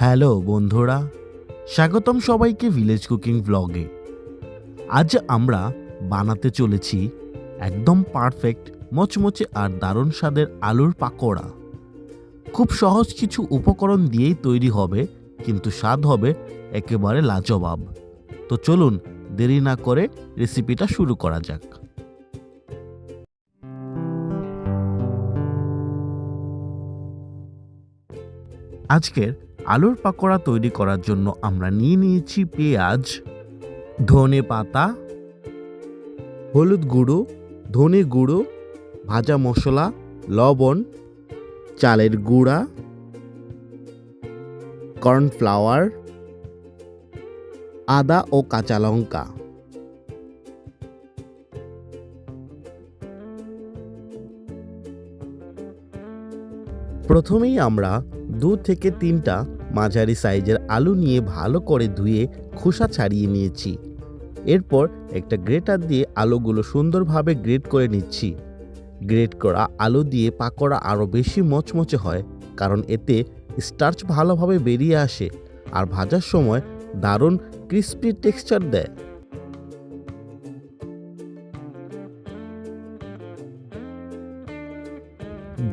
Hello বন্ধুরা, স্বাগতম সবাইকে ভিলেজ কুকিং ব্লগে আজ আমরা বানাতে চলেছি একদম পারফেক্ট মচমচে আর দারুণ স্বাদের আলুর পাকোড়া। খুব সহজ কিছু উপকরণ দিয়েই তৈরি হবে, কিন্তু স্বাদ হবে একেবারে লাজবাব। তো চলুন দেরি না করে রেসিপিটা শুরু করা যাক। আজকের আলুর পাকোড়া তৈরি করার জন্য আমরা নিয়ে নিয়েছি পেঁয়াজ, ধনে পাতা, হলুদ গুঁড়ো, ধনে গুঁড়ো, ভাজা মশলা, লবণ, চালের গুঁড়া, কর্নফ্লাওয়ার, আদা ও কাঁচা লঙ্কা। প্রথমেই আমরা দু থেকে তিনটা মাঝারি সাইজের আলু নিয়ে ভালো করে ধুয়ে খোসা ছাড়িয়ে নিয়েছি। এরপর একটা গ্রেটার দিয়ে আলুগুলো সুন্দরভাবে গ্রেট করে নিচ্ছি। গ্রেট করা আলু দিয়ে পাকোড়া আরও বেশি মচমচে হয়, কারণ এতে স্টার্চ ভালোভাবে বেরিয়ে আসে আর ভাজার সময় দারুণ ক্রিস্পি টেক্সচার দেয়।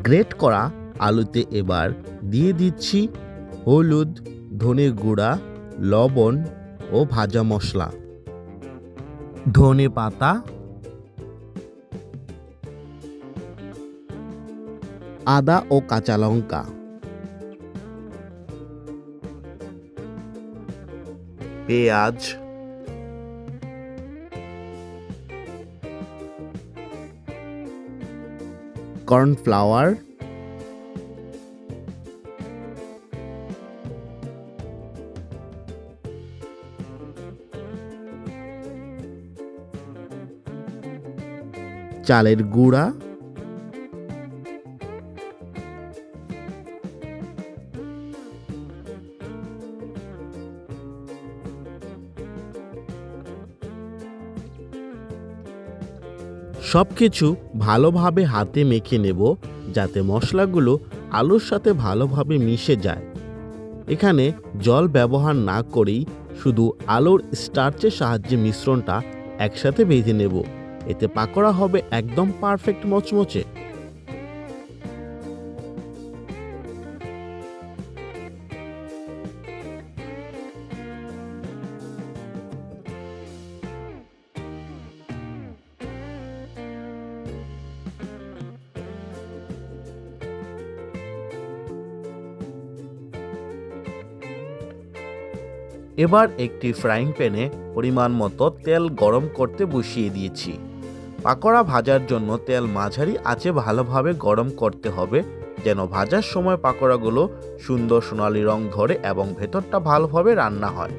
গ্রেট করা আলুতে এবার দিয়ে দিচ্ছি হলুদ ধনে গুঁড়া, লবণ ও ভাজা মশলা। ধনে পাতা। আদা ও কাঁচা লঙ্কা। পেঁয়াজ। কর্নফ্লাওয়ার। চালের গুঁড়া। সব কিছু ভালোভাবে হাতে মেখে নেব যাতে মশলাগুলো আলুর সাথে ভালোভাবে মিশে যায়। এখানে জল ব্যবহার না করেই শুধু আলুর স্টার্চের সাহায্যে মিশ্রণটা একসাথে বেঁধে নেব। এতে পাকোড়া হবে একদম পারফেক্ট মচমচে। এবার একটি ফ্রাইং প্যানে পরিমাণ মতো তেল গরম করতে বসিয়ে দিয়েছি। পাকোড়া ভাজার জন্য তেল মাঝারি আঁচে ভালোভাবে গরম করতে হবে, যেন ভাজার সময় পাকোড়াগুলো সুন্দর সোনালি রং ধরে এবং ভেতরটা ভালোভাবে রান্না হয়।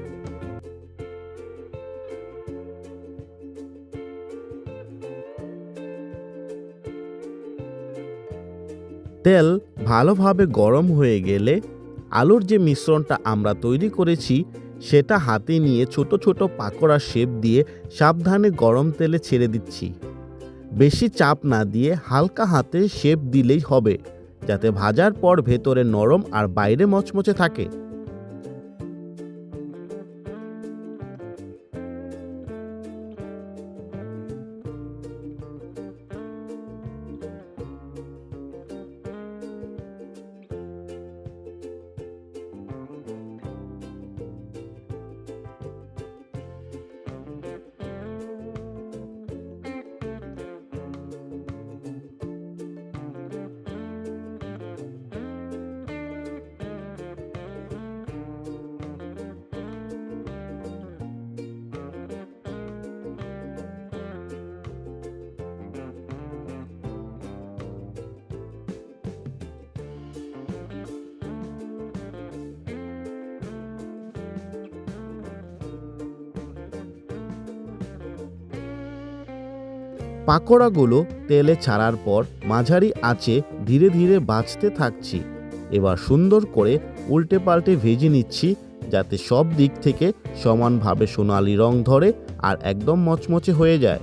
তেল ভালোভাবে গরম হয়ে গেলে আলুর যে মিশ্রণটা আমরা তৈরি করেছি, সেটা হাতে নিয়ে ছোট ছোট পাকোড়া শেপ দিয়ে সাবধানে গরম তেলে ছেড়ে দিচ্ছি। বেশি চাপ না দিয়ে হালকা হাতে শেপ দিলেই হবে, যাতে ভাজার পর ভেতরে নরম আর বাইরে মচমচে থাকে। পাকোড়াগুলো তেলে ছাড়ার পর মাঝারি আঁচে ধীরে ধীরে বাঁচতে থাকছি। এবার সুন্দর করে উল্টে পাল্টে ভেজে নিচ্ছি যাতে সব দিক থেকে সমানভাবে সোনালি রং ধরে আর একদম মচমচে হয়ে যায়।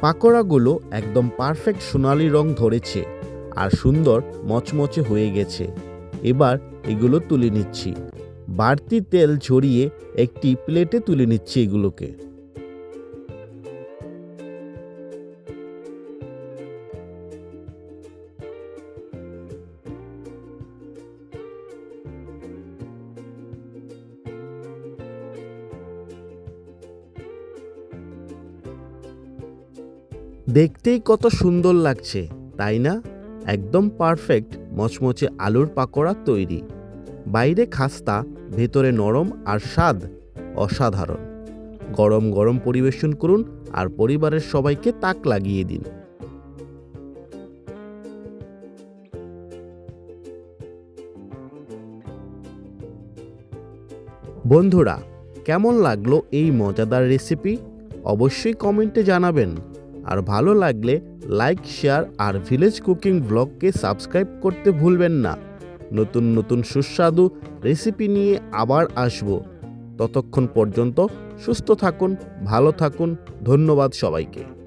পাকোড়াগুলো একদম পারফেক্ট সোনালি রং ধরেছে আর সুন্দর মচমচে হয়ে গেছে। এবার এগুলো তুলে নিচ্ছি। বাড়তি তেল ঝরিয়ে একটি প্লেটে তুলে নিচ্ছি এগুলোকে। দেখতেই কত সুন্দর লাগছে, তাই না? একদম পারফেক্ট মচমচে আলুর পাকোড়া তৈরি। বাইরে খাস্তা, ভেতরে নরম আর স্বাদ অসাধারণ। গরম গরম পরিবেশন করুন আর পরিবারের সবাইকে তাক লাগিয়ে দিন। বন্ধুরা, কেমন লাগল এই মজাদার রেসিপি অবশ্যই কমেন্টে জানাবেন। আর ভালো লাগলে লাইক, শেয়ার আর ভিলেজ কুকিং ব্লগকে সাবস্ক্রাইব করতে ভুলবেন না। নতুন নতুন সুস্বাদু রেসিপি নিয়ে আবার আসব। ততক্ষণ পর্যন্ত সুস্থ থাকুন, ভালো থাকুন, ধন্যবাদ সবাইকে।